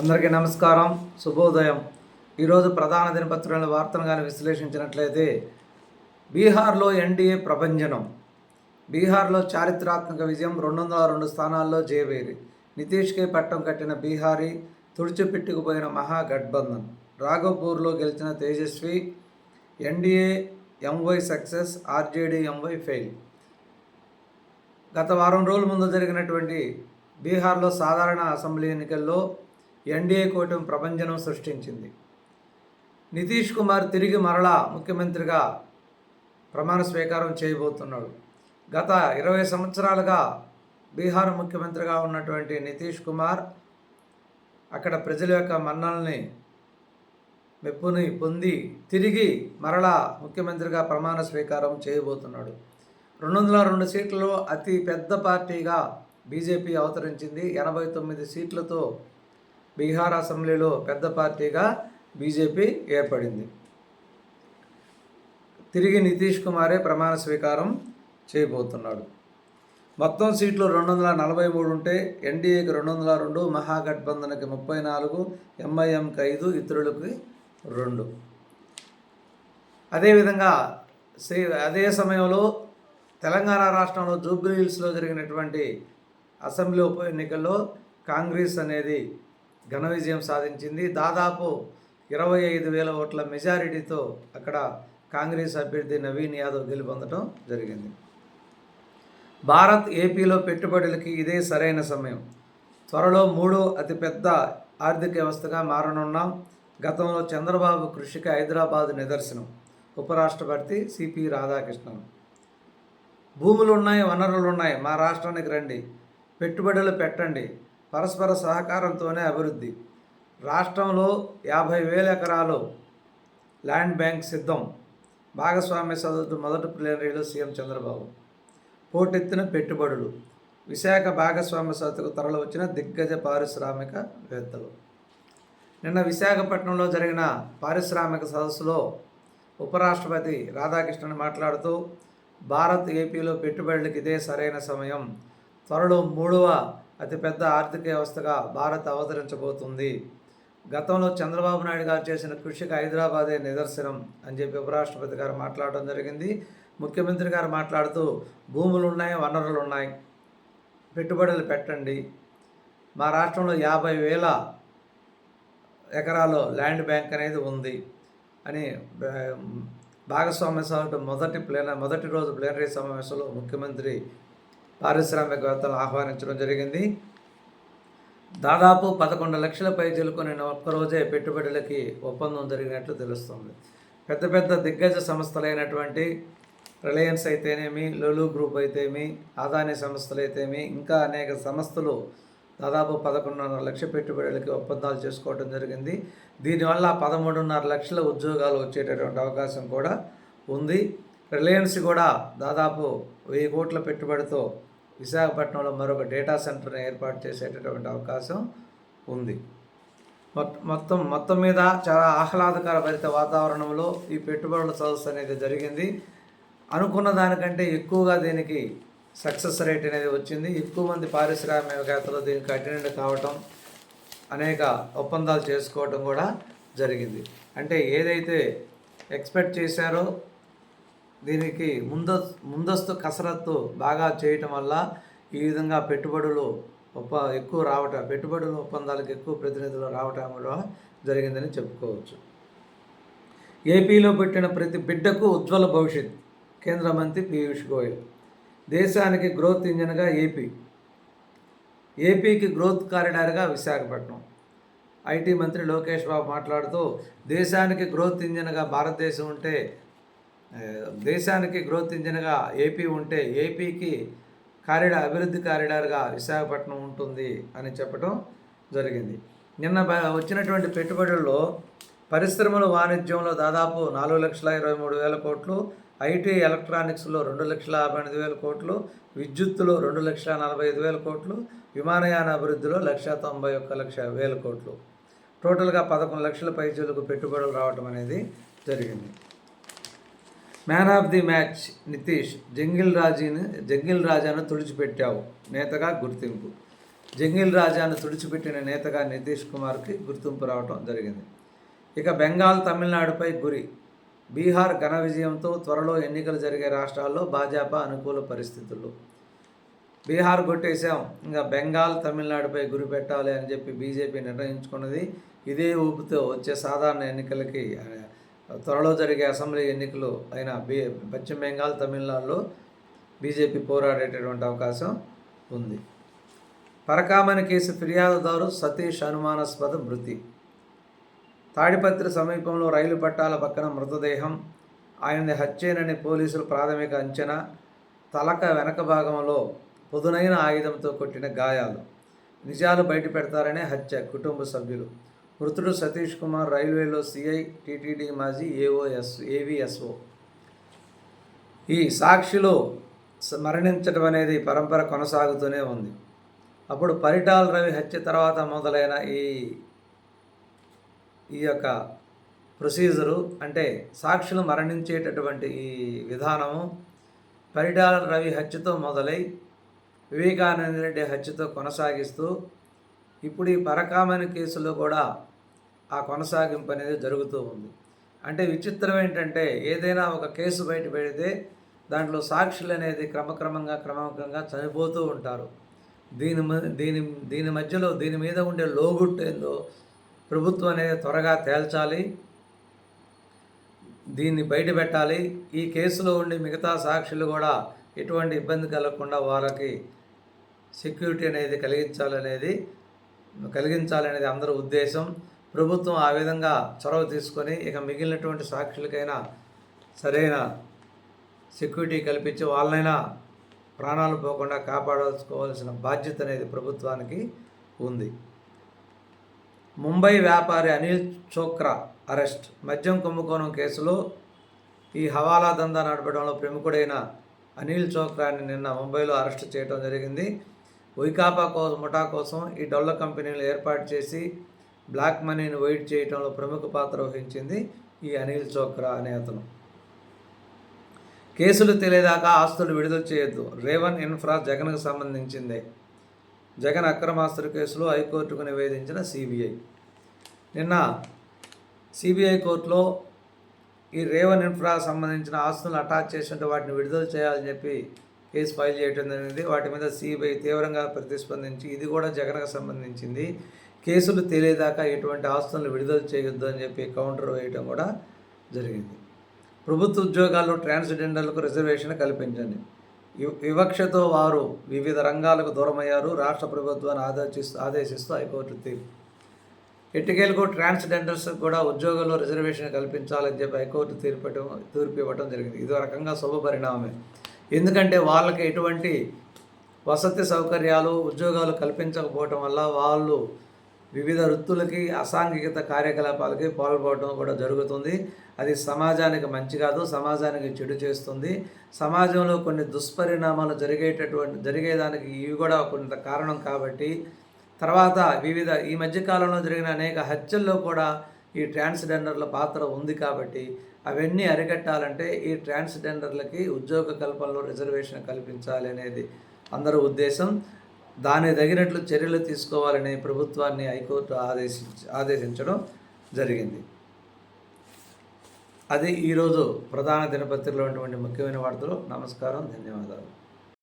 అందరికీ నమస్కారం శుభోదయం. ఈరోజు ప్రధాన దినపత్రికల వార్తను కానీ విశ్లేషించినట్లయితే బీహార్లో ఎన్డీఏ ప్రభంజనం. బీహార్లో చారిత్రాత్మక విజయం రెండు వందల రెండు స్థానాల్లో జయవేరి నితీష్కే పట్టం కట్టిన బీహారీ తుడిచిపెట్టుకుపోయిన మహాగఠబంధన్ రాఘవపూర్లో గెలిచిన Tejashwi NDA M Y success RJD M Y fail. గత వారం రోజుల ముందు జరిగినటువంటి బీహార్లో సాధారణ అసెంబ్లీ ఎన్నికల్లో ఎన్డీఏ కూటమి ప్రభంజనం సృష్టించింది. నితీష్ కుమార్ తిరిగి మరలా ముఖ్యమంత్రిగా ప్రమాణ స్వీకారం చేయబోతున్నాడు. గత ఇరవై సంవత్సరాలుగా బీహార్ ముఖ్యమంత్రిగా ఉన్నటువంటి నితీష్ కుమార్ అక్కడ ప్రజల యొక్క మన్నల్ని మెప్పుని పొంది తిరిగి మరలా ముఖ్యమంత్రిగా ప్రమాణ స్వీకారం చేయబోతున్నాడు. రెండు వందల రెండు సీట్లలో అతి పెద్ద పార్టీగా బీజేపీ అవతరించింది. ఎనభై తొమ్మిది సీట్లతో బీహార్ అసెంబ్లీలో పెద్ద పార్టీగా బీజేపీ ఏర్పడింది. తిరిగి నితీష్ కుమారే ప్రమాణ స్వీకారం చేయబోతున్నాడు. మొత్తం సీట్లు రెండు వందల నలభై మూడు ఉంటే ఎన్డీఏకి రెండు వందల రెండు మహాగఠబంధన్కి ముప్పై నాలుగు ఎంఐఎంకి ఐదు ఇతరులకి రెండు. అదేవిధంగా అదే సమయంలో తెలంగాణ రాష్ట్రంలో జూబ్లీ హిల్స్లో జరిగినటువంటి అసెంబ్లీ ఉప ఎన్నికల్లో కాంగ్రెస్ అనేది ఘన విజయం సాధించింది. దాదాపు ఇరవై ఐదు వేల ఓట్ల మెజారిటీతో అక్కడ కాంగ్రెస్ అభ్యర్థి నవీన్ యాదవ్ గెలుపొందడం జరిగింది. భారత్ ఏపీలో పెట్టుబడులకి ఇదే సరైన సమయం. త్వరలో మూడో అతిపెద్ద ఆర్థిక వ్యవస్థగా మారనున్నాం. గతంలో చంద్రబాబు కృషికి హైదరాబాద్ నిదర్శనం. ఉపరాష్ట్రపతి సిపి రాధాకృష్ణన్. భూములు ఉన్నాయి వనరులు ఉన్నాయి మా రాష్ట్రానికి రండి. పెట్టుబడులు పెట్టండి. పరస్పర సహకారంతోనే అభివృద్ధి. రాష్ట్రంలో యాభై వేల ఎకరాలు ల్యాండ్ బ్యాంక్ సిద్ధం. భాగస్వామ్య సదస్సు మొదటి ప్లేనరీలో సీఎం చంద్రబాబు. పోటెత్తిన పెట్టుబడులు. విశాఖ భాగస్వామ్య సదస్సుకు తరలివచ్చిన దిగ్గజ పారిశ్రామికవేత్తలు నిన్న విశాఖపట్నంలో జరిగిన పారిశ్రామిక సదస్సులో ఉపరాష్ట్రపతి రాధాకృష్ణన్ మాట్లాడుతూ భారత్ ఏపీలో పెట్టుబడులకు ఇదే సరైన సమయం. త్వరలో మూడవ అతిపెద్ద ఆర్థిక వ్యవస్థగా భారత్ అవతరించబోతుంది. గతంలో చంద్రబాబు నాయుడు గారు చేసిన కృషికి హైదరాబాదే నిదర్శనం అని చెప్పి ఉపరాష్ట్రపతి గారు మాట్లాడడం జరిగింది. ముఖ్యమంత్రి గారు మాట్లాడుతూ భూములు ఉన్నాయి వనరులు ఉన్నాయి పెట్టుబడులు పెట్టండి. మా రాష్ట్రంలో యాభై వేల ఎకరాలు ల్యాండ్ బ్యాంక్ అనేది ఉంది అని భాగస్వామ్య సభ మొదటి ప్లేన మొదటి రోజు ప్లేనరీ సమావేశంలో ముఖ్యమంత్రి పారిశ్రామికవేత్తలు ఆహ్వానించడం జరిగింది. దాదాపు పదకొండు లక్షల పై నేను ఒక్కరోజే పెట్టుబడులకి ఒప్పందం జరిగినట్లు తెలుస్తుంది. పెద్ద పెద్ద దిగ్గజ సంస్థలైనటువంటి రిలయన్స్ అయితేనేమి లులు గ్రూప్ అయితేమి అదానీ సంస్థలు అయితేమి ఇంకా అనేక సంస్థలు దాదాపు పదకొండున్నర లక్ష పెట్టుబడులకి ఒప్పందాలు చేసుకోవడం జరిగింది. దీనివల్ల పదమూడున్నర లక్షల ఉద్యోగాలు వచ్చేటటువంటి అవకాశం కూడా ఉంది. రిలయన్స్ కూడా దాదాపు వెయ్యి కోట్ల పెట్టుబడితో విశాఖపట్నంలో మరొక డేటా సెంటర్ని ఏర్పాటు చేసేటటువంటి అవకాశం ఉంది. మొత్తం మొత్తం మొత్తం మీద చాలా ఆహ్లాదకర భరిత వాతావరణంలో ఈ పెట్టుబడుల సదస్సు అనేది జరిగింది. అనుకున్న దానికంటే ఎక్కువగా దీనికి సక్సెస్ రేట్ అనేది వచ్చింది. ఎక్కువ మంది పారిశ్రామికవేత్తలు దీనికి అటెండ్ కావటం అనేక ఒప్పందాలు చేసుకోవటం కూడా జరిగింది. అంటే ఏదైతే ఎక్స్పెక్ట్ చేశారో దీనికి ముందస్తు ముందస్తు కసరత్తు బాగా చేయటం వల్ల ఈ విధంగా పెట్టుబడులు ఒప్ప ఎక్కువ రావటం పెట్టుబడుల ఒప్పందాలకు ఎక్కువ ప్రతినిధులు రావటం జరిగిందని చెప్పుకోవచ్చు. ఏపీలో పెట్టిన ప్రతి బిడ్డకు ఉజ్వల భవిష్యత్ కేంద్ర మంత్రి పీయూష్ గోయల్. దేశానికి గ్రోత్ ఇంజన్గా ఏపీ. ఏపీకి గ్రోత్ కారిడార్గా విశాఖపట్నం. ఐటీ మంత్రి లోకేష్ బాబు మాట్లాడుతూ దేశానికి గ్రోత్ ఇంజన్గా భారతదేశం ఉంటే దేశానికి గ్రోత్ ఇంజిన్గా ఏపీ ఉంటే ఏపీకి కారిడార్ అభివృద్ధి కారిడార్గా విశాఖపట్నం ఉంటుంది అని చెప్పడం జరిగింది. నిన్న వచ్చినటువంటి పెట్టుబడుల్లో పరిశ్రమల వాణిజ్యంలో దాదాపు నాలుగు లక్షల ఇరవై మూడు వేల కోట్లు ఐటీ ఎలక్ట్రానిక్స్లో రెండు లక్షల యాభై ఎనిమిది వేల కోట్లు విద్యుత్తులో రెండు లక్షల నలభై ఐదు వేల కోట్లు విమానయాన అభివృద్ధిలో లక్ష తొంభై ఒక్క లక్ష వేల కోట్లు. టోటల్గా పదకొండు లక్షల పైచీలకు పెట్టుబడులు రావడం అనేది జరిగింది. Man of the match Nitish jungle రాజీని jungle రాజాను తుడిచిపెట్టావు నేతగా గుర్తింపు. జంగిల్ రాజాను తుడిచిపెట్టిన నేతగా నితీష్ కుమార్కి గుర్తింపు రావటం జరిగింది. ఇక బెంగాల్ తమిళనాడుపై గురి. బీహార్ ఘన విజయంతో త్వరలో ఎన్నికలు జరిగే రాష్ట్రాల్లో భాజపా అనుకూల పరిస్థితులు. బీహార్ కొట్టేశాం ఇంకా బెంగాల్ తమిళనాడుపై గురి పెట్టాలి అని చెప్పి బీజేపీ నిర్ణయించుకున్నది ఇదే ఊపుతో వచ్చే సాధారణ ఎన్నికలకి త్వరలో జరిగే అసెంబ్లీ ఎన్నికలు అయిన బీ పశ్చిమ బెంగాల్ తమిళనాడులో బీజేపీ పోరాడేటటువంటి అవకాశం ఉంది. పరకామణి కేసు ఫిర్యాదుదారు సతీష్ అనుమానాస్పద మృతి. తాడిపత్రి సమీపంలో రైలు పట్టాల పక్కన మృతదేహం. ఆయనది హత్యేనని పోలీసులు ప్రాథమిక అంచనా. తలక వెనక భాగంలో పొదునైన ఆయుధంతో కొట్టిన గాయాలు. నిజాలు బయట పెడతారనే హత్య కుటుంబ సభ్యులు. మృతుడు సతీష్ కుమార్ రైల్వేలో సిఐ టీటీడీ మాజీ ఏఓఎస్ ఏవిఎస్ఓ. ఈ సాక్షిలో మరణించడం అనేది పరంపర కొనసాగుతూనే ఉంది. అప్పుడు పరిటాల్ రవి హత్య తర్వాత మొదలైన ఈ ఈ యొక్క ప్రొసీజరు అంటే సాక్షులు మరణించేటటువంటి ఈ విధానము పరిటాల రవి హత్యతో మొదలై వివేకానంద రెడ్డి హత్యతో కొనసాగిస్తూ ఇప్పుడు ఈ పరకామని కేసులో కూడా ఆ కొనసాగింపు అనేది జరుగుతూ ఉంది. అంటే విచిత్రం ఏంటంటే ఏదైనా ఒక కేసు బయట పెడితే దాంట్లో సాక్షులు అనేది క్రమక్రమంగా క్రమక్రమంగా చనిపోతూ ఉంటారు. దీని మ- దీని దీని మధ్యలో దీని మీద ఉండే లోగుట్టు ఏందో ప్రభుత్వం అనేది త్వరగా తేల్చాలి. దీన్ని బయట పెట్టాలి. ఈ కేసులో ఉండి మిగతా సాక్షులు కూడా ఎటువంటి ఇబ్బంది కలగకుండా వాళ్ళకి సెక్యూరిటీ అనేది కలిగించాలనేది కలిగించాలనేది అందరి ఉద్దేశం. ప్రభుత్వం ఆ విధంగా చొరవ తీసుకొని ఇక మిగిలినటువంటి సాక్షులకైనా సరైన సెక్యూరిటీ కల్పించి వాళ్ళనైనా ప్రాణాలు పోకుండా కాపాడుకోవాల్సిన బాధ్యత అనేది ప్రభుత్వానికి ఉంది. ముంబై వ్యాపారి అనిల్ చోక్రా అరెస్ట్. మద్యం కుంభకోణం కేసులో ఈ హవాలా దందా నడపడంలో ప్రముఖుడైన అనిల్ చోక్రాని నిన్న ముంబైలో అరెస్ట్ చేయడం జరిగింది. వైకాపా కోసం ముఠా కోసం ఈ డొల్ల కంపెనీలు ఏర్పాటు చేసి బ్లాక్ మనీని వైట్ చేయడంలో ప్రముఖ పాత్ర వహించింది ఈ అనిల్ చోక్రా అనే అతను. కేసులు తెలియదాకా ఆస్తులు విడుదల చేయొద్దు. రేవన్ ఇన్ఫ్రా జగన్కు సంబంధించిందే. జగన్ అక్రమాస్తుల కేసులో హైకోర్టుకు నివేదించిన సిబిఐ. నిన్న సిబిఐ కోర్టులో ఈ రేవన్ ఇన్ఫ్రా సంబంధించిన ఆస్తులను అటాచ్ చేస్తుంటే వాటిని విడుదల చేయాలని చెప్పి కేసు ఫైల్ చేయడం జరిగింది. వాటి మీద సిబిఐ తీవ్రంగా ప్రతిస్పందించి ఇది కూడా జగన్కు సంబంధించింది. కేసులు తేలేదాకా ఎటువంటి ఆస్తులను విడుదల చేయొద్దు అని చెప్పి కౌంటర్ వేయడం కూడా జరిగింది. ప్రభుత్వ ఉద్యోగాల్లో ట్రాన్స్జెండర్లకు రిజర్వేషన్ కల్పించండి. వివక్షతో వారు వివిధ రంగాలకు దూరమయ్యారు. రాష్ట్ర ప్రభుత్వాన్ని ఆదేశిస్తూ ఆదేశిస్తూ హైకోర్టు తీర్పు ఎట్టికేలకు ట్రాన్స్జెండర్స్ కూడా ఉద్యోగాల్లో రిజర్వేషన్ కల్పించాలని చెప్పి హైకోర్టు తీర్పు తీర్పు ఇవ్వడం జరిగింది. ఇది రకంగా శుభ పరిణామమే. ఎందుకంటే వాళ్ళకి ఎటువంటి వసతి సౌకర్యాలు ఉద్యోగాలు కల్పించకపోవటం వల్ల వాళ్ళు వివిధ వృత్తులకి అసాంఘికత కార్యకలాపాలకి పాల్గొనడం కూడా జరుగుతుంది. అది సమాజానికి మంచి కాదు సమాజానికి చెడు చేస్తుంది. సమాజంలో కొన్ని దుష్పరిణామాలు జరిగేటటువంటి జరిగేదానికి ఇవి కూడా కొంత కారణం కాబట్టి తర్వాత వివిధ ఈ మధ్యకాలంలో జరిగిన అనేక హత్యల్లో కూడా ఈ ట్రాన్స్జెండర్ల పాత్ర ఉంది కాబట్టి అవన్నీ అరికట్టాలంటే ఈ ట్రాన్స్జెండర్లకి ఉద్యోగ కల్పనలో రిజర్వేషన్ కల్పించాలి అనేది అందరి ఉద్దేశం. దాని తగినట్లు చర్యలు తీసుకోవాలని ప్రభుత్వాన్ని హైకోర్టు ఆదేశించ ఆదేశించడం జరిగింది. అది ఈరోజు ప్రధాన దినపత్రికలో ఉన్నటువంటి ముఖ్యమైన వార్తలు. నమస్కారం. ధన్యవాదాలు.